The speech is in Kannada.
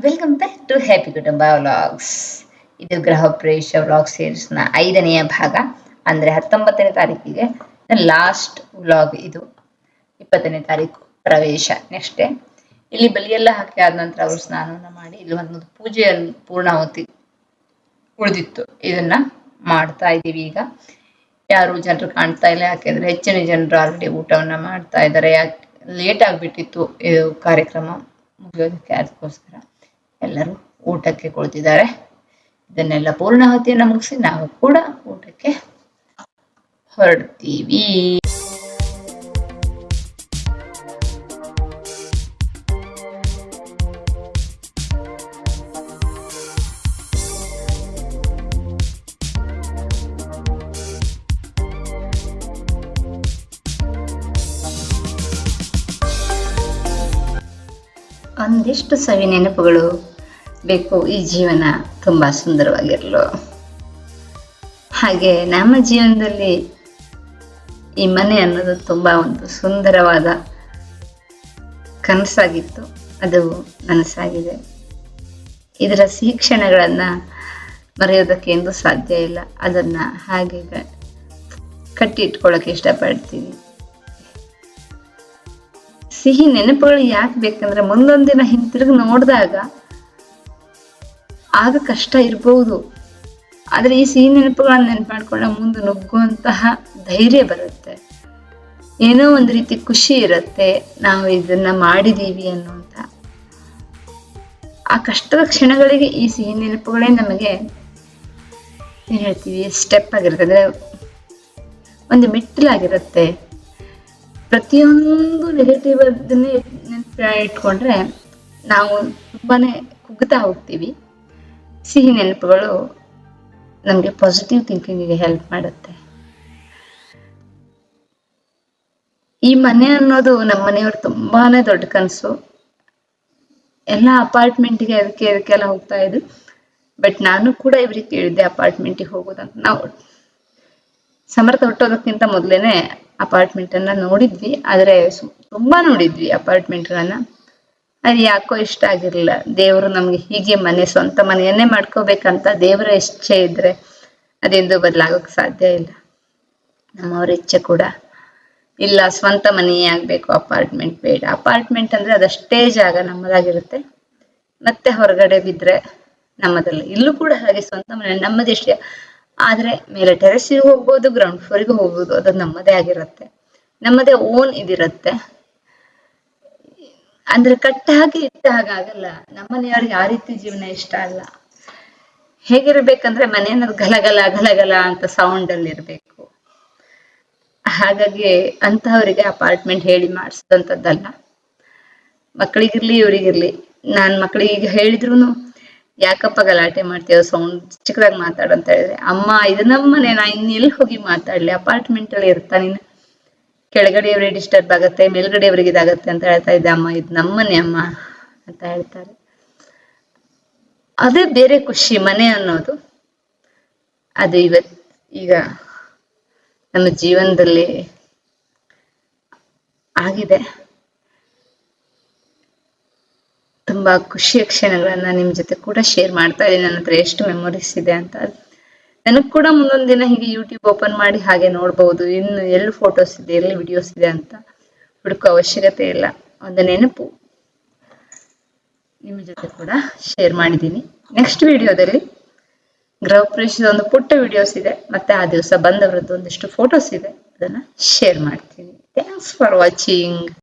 ವೆಲ್ಕಮ್ ಬ್ಯಾಕ್ ಟು ಹ್ಯಾಪಿ ಕುಟುಂಬ ವ್ಲಾಗ್ಸ್ ಇದು ಗ್ರಹ ಪ್ರವೇಶ ವ್ಲಾಗ್ ಸೀರೀಸ್ನ ಐದನೆಯ ಭಾಗ. ಅಂದರೆ ಹತ್ತೊಂಬತ್ತನೇ ತಾರೀಕಿಗೆ ಲಾಸ್ಟ್ ವ್ಲಾಗ್ ಇದು. ಇಪ್ಪತ್ತನೇ ತಾರೀಕು ಪ್ರವೇಶ ನೆಕ್ಸ್ಟ್ ಡೇ. ಇಲ್ಲಿ ಬಲಿಯೆಲ್ಲ ಹಾಕಿ ಆದ ನಂತರ ಅವರು ಸ್ನಾನವನ್ನು ಮಾಡಿ ಇಲ್ಲಿ ಒಂದು ಪೂಜೆಯನ್ನು ಪೂರ್ಣಾವತಿ ಉಳಿದಿತ್ತು. ಇದನ್ನ ಮಾಡ್ತಾ ಇದ್ದೀವಿ ಈಗ. ಯಾರು ಜನರು ಕಾಣ್ತಾ ಇಲ್ಲ, ಯಾಕೆಂದ್ರೆ ಹೆಚ್ಚಿನ ಜನರು ಆಲ್ರೆಡಿ ಊಟವನ್ನ ಮಾಡ್ತಾ ಇದ್ದಾರೆ. ಯಾಕೆ ಲೇಟ್ ಆಗಿಬಿಟ್ಟಿತ್ತು ಇದು ಕಾರ್ಯಕ್ರಮ ಮುಗಿಯೋದಕ್ಕೆ ಅದಕ್ಕೋಸ್ಕರ. ಎಲ್ಲರೂ ಊಟಕ್ಕೆ ಕುಳಿತಿದ್ದಾರೆ. ಇದನ್ನೆಲ್ಲ ಪೂರ್ಣಾಹುತಿಯನ್ನು ಮುಗಿಸಿ ನಾವು ಕೂಡ ಊಟಕ್ಕೆ ಹೊರಡ್ತೀವಿ. ಒಂದಿಷ್ಟು ಸವಿ ನೆನಪುಗಳು ಬೇಕು. ಈ ಜೀವನ ತುಂಬ ಸುಂದರವಾಗಿರಲು. ಹಾಗೆ ನಮ್ಮ ಜೀವನದಲ್ಲಿ ಈ ಮನೆ ಅನ್ನೋದು ತುಂಬ ಒಂದು ಸುಂದರವಾದ ಕನಸಾಗಿತ್ತು. ಅದು ನನಸಾಗಿದೆ. ಇದರ ಶಿಕ್ಷಣಗಳನ್ನು ಕ್ಷಣಗಳನ್ನು ಮರೆಯೋದಕ್ಕೆ ಎಂದು ಸಾಧ್ಯ ಇಲ್ಲ. ಅದನ್ನು ಹಾಗೆ ಕಟ್ಟಿ ಇಟ್ಕೊಳ್ಳೋಕೆ ಇಷ್ಟಪಡ್ತೀನಿ ಸಿಹಿ ನೆನಪುಗಳು ಯಾಕೆ ಬೇಕಂದ್ರೆ ದಿನ ಹಿಂತಿರುಗಿ ನೋಡಿದಾಗ ಆಗ ಕಷ್ಟ ಇರಬಹುದು ಆದರೆ ಈ ಸಿಹಿ ನೆನಪುಗಳನ್ನ ನೆನಪು ಮಾಡ್ಕೊಂಡ ಮುಂದೆ ನುಗ್ಗುವಂತಹ ಧೈರ್ಯ ಬರುತ್ತೆ. ಏನೋ ಒಂದು ರೀತಿ ಖುಷಿ ಇರುತ್ತೆ. ನಾವು ಇದನ್ನ ಮಾಡಿದೀವಿ ಅನ್ನುವಂತ ಆ ಕಷ್ಟದ ಕ್ಷಣಗಳಿಗೆ ಈ ಸಿಹಿ ನೆನಪುಗಳೇ ನಮಗೆ ಏನು ಹೇಳ್ತೀವಿ ಸ್ಟೆಪ್ ಆಗಿರುತ್ತೆ ಅಂದ್ರೆ ಒಂದು ಮೆಟ್ಟಿಲಾಗಿರುತ್ತೆ. ಪ್ರತಿಯೊಂದು ನೆಗೆಟಿವ್ ಅದನ್ನೇ ಇಟ್ಕೊಂಡ್ರೆ ನಾವು ತುಂಬಾನೇ ಕುಗ್ತಾ ಹೋಗ್ತೀವಿ. ಸಿಹಿ ನೆನಪುಗಳು ನಮಗೆ ಪಾಸಿಟಿವ್ ಥಿಂಕಿಂಗ್ ಹೆಲ್ಪ್ ಮಾಡುತ್ತೆ. ಈ ಮನೆ ಅನ್ನೋದು ನಮ್ಮ ಮನೆಯವ್ರ ತುಂಬಾನೇ ದೊಡ್ಡ ಕನಸು. ಎಲ್ಲ ಅಪಾರ್ಟ್ಮೆಂಟ್ಗೆ ಅದಕ್ಕೆ ಅದಕ್ಕೆಲ್ಲ ಹೋಗ್ತಾ ಇದ್ರು ಬಟ್ ನಾನು ಕೂಡ ಇವ್ರಿಗೆ ಕೇಳಿದ್ದೆ ಅಪಾರ್ಟ್ಮೆಂಟಿಗೆ ಹೋಗೋದಂತ ನಾವು ಸಮರ್ಥ ಹುಟ್ಟೋದಕ್ಕಿಂತ ಮೊದಲೇನೆ ಅಪಾರ್ಟ್ಮೆಂಟ್ ಅನ್ನ ನೋಡಿದ್ವಿ, ಆದ್ರೆ ತುಂಬಾ ನೋಡಿದ್ವಿ ಅಪಾರ್ಟ್ಮೆಂಟ್ಗಳನ್ನ. ಅದು ಯಾಕೋ ಇಷ್ಟ ಆಗಿರ್ಲಿಲ್ಲ. ದೇವರು ನಮ್ಗೆ ಹೀಗೆ ಮನೆ, ಸ್ವಂತ ಮನೆಯನ್ನೇ ಮಾಡ್ಕೋಬೇಕಂತ ದೇವರ ಇಚ್ಛೆ ಇದ್ರೆ ಅದೆಂದು ಬದಲಾಗೋಕ್ ಸಾಧ್ಯ ಇಲ್ಲ. ನಮ್ಮವ್ರ ಇಚ್ಛೆ ಕೂಡ. ಇಲ್ಲ, ಸ್ವಂತ ಮನೆಯೇ ಆಗ್ಬೇಕು, ಅಪಾರ್ಟ್ಮೆಂಟ್ ಬೇಡ. ಅಪಾರ್ಟ್ಮೆಂಟ್ ಅಂದ್ರೆ ಅದಷ್ಟೇ ಜಾಗ ನಮ್ಮದಾಗಿರುತ್ತೆ. ಮತ್ತೆ ಹೊರಗಡೆ ಬಿದ್ರೆ ನಮ್ಮದಲ್ಲ. ಇಲ್ಲೂ ಕೂಡ ಹಾಗೆ ಸ್ವಂತ ಮನೆ ನಮ್ಮದಷ್ಟೇ ಆದ್ರೆ ಮೇಲೆ ಟೆರೆಸ್ಸಿಗೆ ಹೋಗ್ಬೋದು ಗ್ರೌಂಡ್ ಫ್ಲೋರಿಗೂ ಹೋಗ್ಬೋದು, ಅದು ನಮ್ಮದೇ ಆಗಿರುತ್ತೆ. ನಮ್ಮದೇ ಓನ್ ಇದಿರುತ್ತೆ. ಅಂದ್ರೆ ಕಟ್ಟ ಹಾಗೆ ಇಟ್ಟ ಹಾಗಾಗಲ್ಲ ನಮ್ಮನೆಯವ್ರಿಗೆ ಆ ರೀತಿ ಜೀವನ ಇಷ್ಟ ಅಲ್ಲ. ಹೇಗಿರ್ಬೇಕಂದ್ರೆ ಮನೆ ಅನ್ನೋದು ಗಲಗಲ ಗಲಗಲ ಅಂತ ಸೌಂಡ್ ಅಲ್ಲಿ ಇರ್ಬೇಕು. ಹಾಗಾಗಿ ಅಂತವರಿಗೆ ಅಪಾರ್ಟ್ಮೆಂಟ್ ಹೇಳಿ ಮಾಡಿಸಿದಂಥದ್ದಲ್ಲ. ಮಕ್ಕಳಿಗಿರ್ಲಿ, ಇವರಿಗಿರ್ಲಿ, ನಾನ್ ಮಕ್ಕಳಿಗೆ ಹೇಳಿದ್ರು ಯಾಕಪ್ಪ ಗಲಾಟೆ ಮಾಡ್ತೀವ ಸೌಂಡ್ ಚಿಕ್ಕದಾಗಿ ಮಾತಾಡು ಅಂತ ಹೇಳಿದ್ರೆ, ಅಮ್ಮ, ಇದು ನಮ್ಮನೆ ನಾ ಇನ್ನೆಲ್ಲಿ ಹೋಗಿ ಮಾತಾಡ್ಲಿ? ಅಪಾರ್ಟ್ಮೆಂಟ್ ಅಲ್ಲಿ ಇರ್ತಾ ನೀನು. ಕೆಳಗಡೆಯವರಿಗೆ ಡಿಸ್ಟರ್ಬ್ ಆಗುತ್ತೆ, ಮೇಲ್ಗಡೆಯವರಿಗೆ ಇದಾಗತ್ತೆ ಅಂತ ಹೇಳ್ತಾ ಇದ್ದೆ. ಅಮ್ಮ, ಇದು ನಮ್ಮನೆ ಅಮ್ಮ, ಅಂತ ಹೇಳ್ತಾರೆ. ಅದೇ ಬೇರೆ ಖುಷಿ, ಮನೆ ಅನ್ನೋದು. ಅದು ಇವತ್, ಈಗ ನಮ್ಮ ಜೀವನದಲ್ಲಿ ಆಗಿದೆ. ತುಂಬಾ ಖುಷಿಯ ಕ್ಷಣಗಳನ್ನ ನಿಮ್ ಜೊತೆ ಕೂಡ ಶೇರ್ ಮಾಡ್ತಾ ಇದ್ದೀನಿ. ನನ್ನ ಹತ್ರ ಎಷ್ಟು ಮೆಮೊರೀಸ್ ಇದೆ ಅಂತ. ನನಗೆ ಕೂಡ ಮುಂದೊಂದ್ ದಿನ ಹೀಗೆ ಯೂಟ್ಯೂಬ್ ಓಪನ್ ಮಾಡಿ ಹಾಗೆ ನೋಡ್ಬೋದು. ಇನ್ನು ಎಲ್ಲಿ ಫೋಟೋಸ್ ಇದೆ, ಎಲ್ಲಿ ವಿಡಿಯೋಸ್ ಇದೆ ಅಂತ ಹುಡುಕೋ ಅವಶ್ಯಕತೆ ಇಲ್ಲ. ಒಂದು ನೆನಪು ನಿಮ್ಮ ಜೊತೆ ಕೂಡ ಶೇರ್ ಮಾಡಿದ್ದೀನಿ. ನೆಕ್ಸ್ಟ್ ವಿಡಿಯೋದಲ್ಲಿ ಗೃಹ ಪ್ರವೇಶದ ಒಂದು ಪುಟ್ಟ ವಿಡಿಯೋಸ್ ಇದೆ. ಮತ್ತೆ ಆ ದಿವಸ ಬಂದವರದ್ದು ಒಂದಿಷ್ಟು ಫೋಟೋಸ್ ಇದೆ. ಅದನ್ನ ಶೇರ್ ಮಾಡ್ತೀನಿ. Thanks for watching